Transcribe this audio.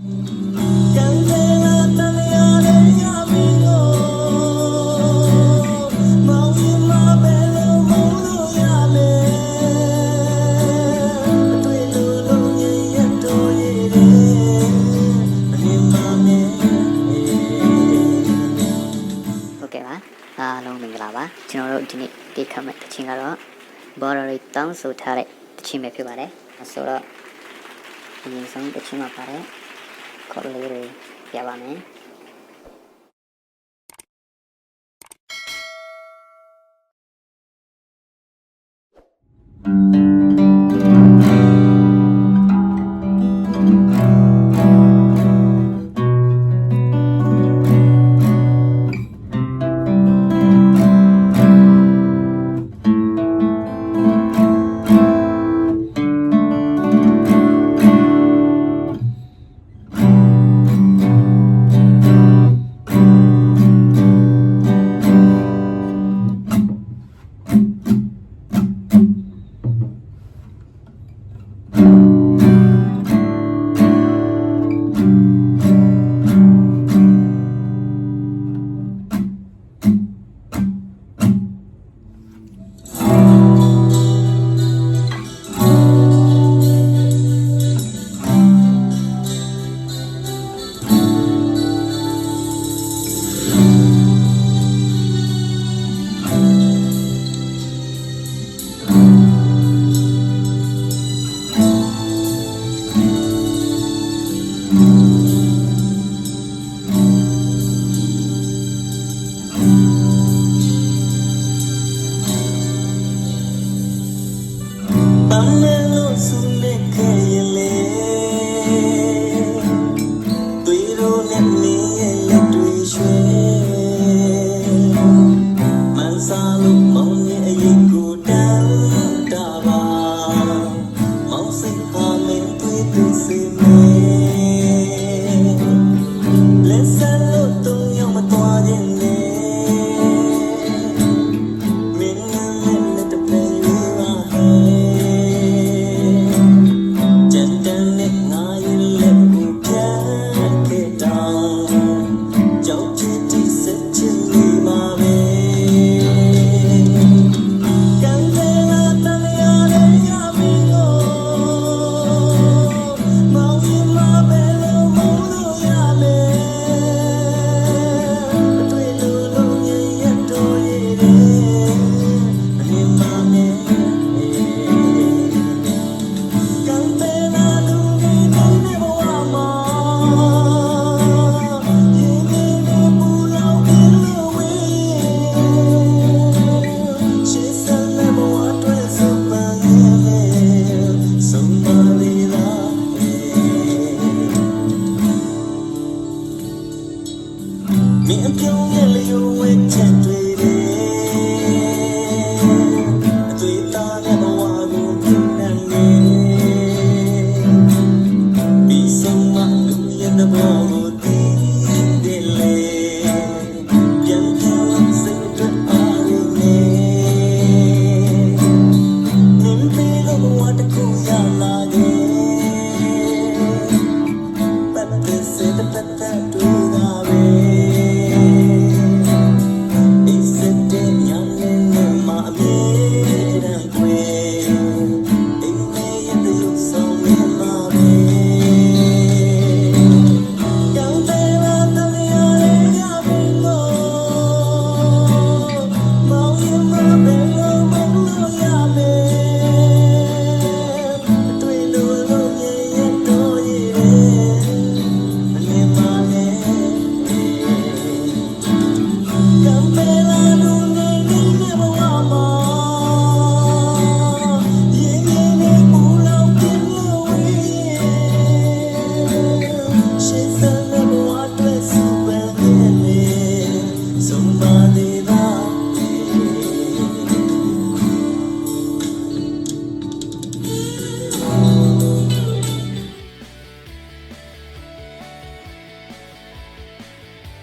အားလုံးမင်္ဂလာပါကျွန်တော်တို့ဒီနေ့ဒီခတ်မဲ့တခြင်းကတော့ border တွေတောင်းဆိုထားတဲ့တခြင်းပဲဖြစ်ပါတယ်ဆိုတော့အရင်ဆုံးတခြင်းမှာပါတယ် खोल रही हवा Panginoon မင်းအပြုံးနဲ့လျို့ဝဲချက်တွေ 是否